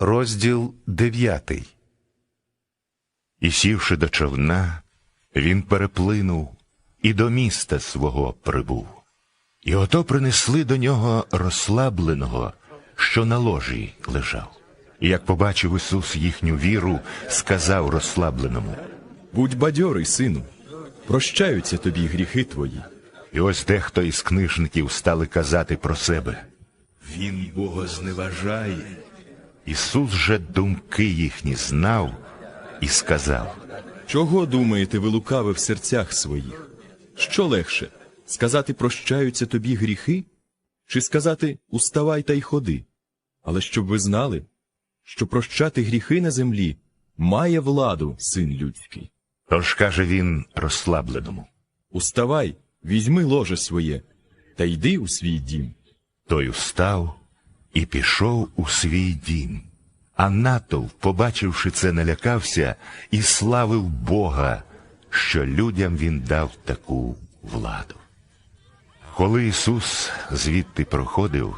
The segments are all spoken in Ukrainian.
Розділ дев'ятий. І сівши до човна, він переплинув і до міста свого прибув. І ото принесли до нього розслабленого, що на ложі лежав. І як побачив Ісус їхню віру, сказав розслабленому. Будь бадьорий, сину, прощаються тобі гріхи твої. І ось дехто із книжників стали казати про себе. Він Бога зневажає. Ісус же думки їхні знав і сказав. Чого думаєте ви лукави в серцях своїх? Що легше сказати прощаються тобі гріхи? Чи сказати уставай та й ходи? Але щоб ви знали, що прощати гріхи на землі має владу син людський. Тож каже він розслабленому. Уставай, візьми ложе своє та йди у свій дім. Той устав і пішов у свій дім. А натовп, побачивши це, налякався і славив Бога, що людям він дав таку владу. Коли Ісус звідти проходив,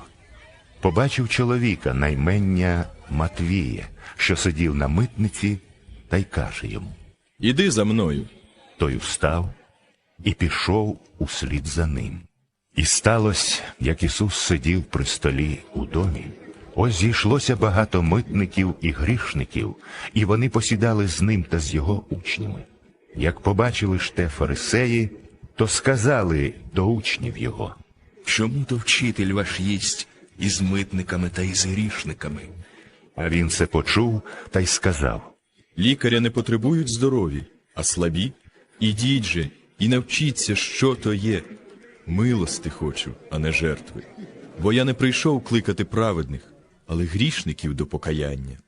побачив чоловіка наймення Матвія, що сидів на митниці, та й каже йому. Іди за мною. Той встав і пішов услід за ним. І сталося, як Ісус сидів при столі у домі. Ось зійшлося багато митників і грішників, і вони посідали з ним та з його учнями. Як побачили ж те фарисеї, то сказали до учнів його. Чому то вчитель ваш їсть із митниками та із грішниками? А він це почув та й сказав. Лікаря не потребують здорові, а слабі. Ідіть же і навчіться, що то є. Милости хочу, а не жертви. Бо я не прийшов кликати праведних, але грішників до покаяння.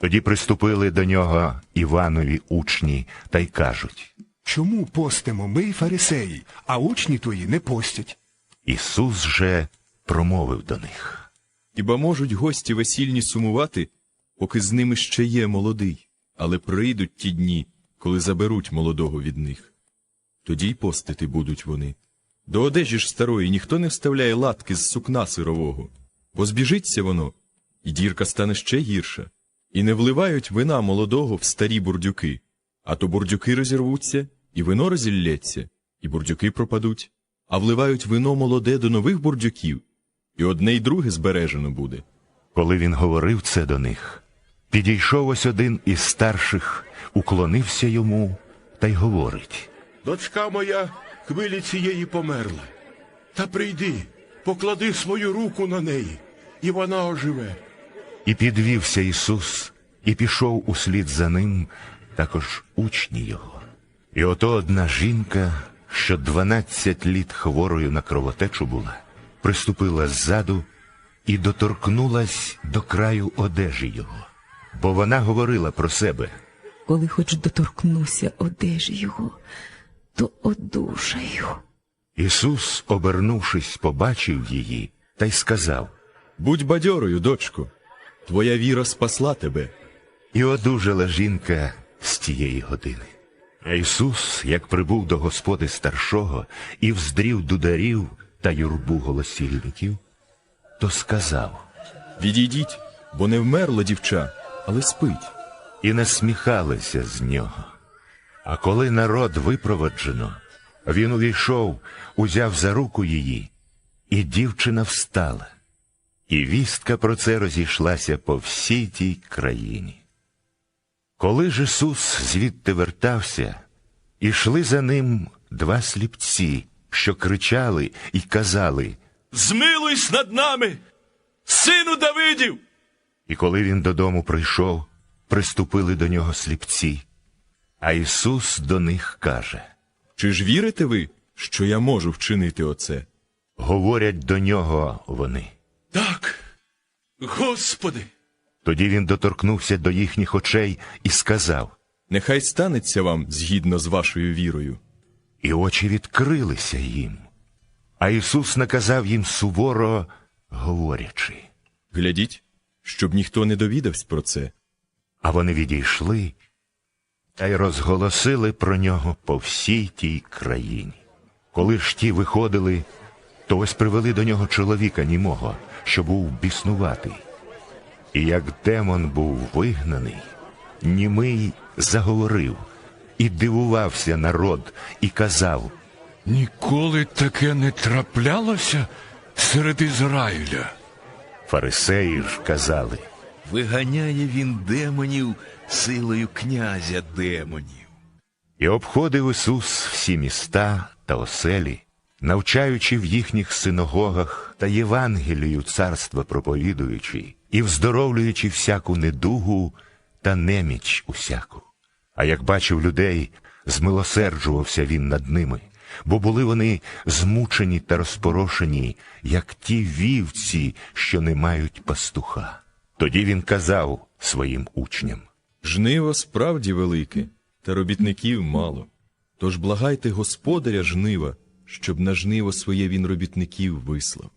Тоді приступили до нього Іванові учні та й кажуть. Чому постимо ми, фарисеї, а учні твої не постять? Ісус же промовив до них. Хіба можуть гості весільні сумувати, поки з ними ще є молодий, але прийдуть ті дні, коли заберуть молодого від них. Тоді й постити будуть вони. До одежі ж старої ніхто не вставляє латки з сукна сирового, бо збіжиться воно, і дірка стане ще гірша. І не вливають вина молодого в старі бурдюки, а то бурдюки розірвуться, і вино розіллється, і бурдюки пропадуть, а вливають вино молоде до нових бурдюків, і одне й друге збережено буде. Коли він говорив це до них, підійшов ось один із старших, уклонився йому та й говорить. Дочка моя хвилі цієї померла. Та прийди, поклади свою руку на неї, і вона оживе. І підвівся Ісус, і пішов услід за ним також учні його. І ото одна жінка, що дванадцять літ хворою на кровотечу була, приступила ззаду і доторкнулась до краю одежі його, бо вона говорила про себе. Коли хоч доторкнуся одежі його, то одужаю. Ісус, обернувшись, побачив її та й сказав. Будь бадьорою, дочко, твоя віра спасла тебе. І одужала жінка з тієї години. А Ісус, як прибув до господи старшого і вздрів дударів та юрбу голосільників, то сказав, Відійдіть, бо не вмерло дівча, але спить. і насміхалися з нього. А коли народ випроводжено, він увійшов, узяв за руку її, і дівчина встала. І вістка про це розійшлася по всій тій країні. Коли ж Ісус звідти вертався, ішли за ним два сліпці, що кричали і казали, Змилуйсь над нами, сину Давидів! І коли він додому прийшов, приступили до нього сліпці. А Ісус до них каже: Чи ж вірите ви, що я можу вчинити оце? говорять до нього вони. Так, Господи, Тоді він доторкнувся до їхніх очей і сказав, Нехай станеться вам згідно з вашою вірою. і очі відкрилися їм. А Ісус наказав їм суворо, говорячи. Глядіть, щоб ніхто не довідався про це. А вони відійшли та й розголосили про нього по всій тій країні. Коли ж ті виходили, то ось привели до нього чоловіка німого, що був біснуватий. І як демон був вигнаний, німий заговорив і дивувався народ, і казав. Ніколи таке не траплялося серед Ізраїля. Фарисеї ж казали. Виганяє він демонів силою князя демонів. І обходив Ісус всі міста та оселі, навчаючи в їхніх синагогах та Євангелію царства проповідуючи, і вздоровлюючи всяку недугу та неміч усяку. А як бачив людей, змилосерджувався він над ними, бо були вони змучені та розпорошені, як ті вівці, що не мають пастуха. Тоді він казав своїм учням. Жниво справді велике, та робітників мало. Тож благайте господаря жнива, щоб на жниво своє він робітників вислав.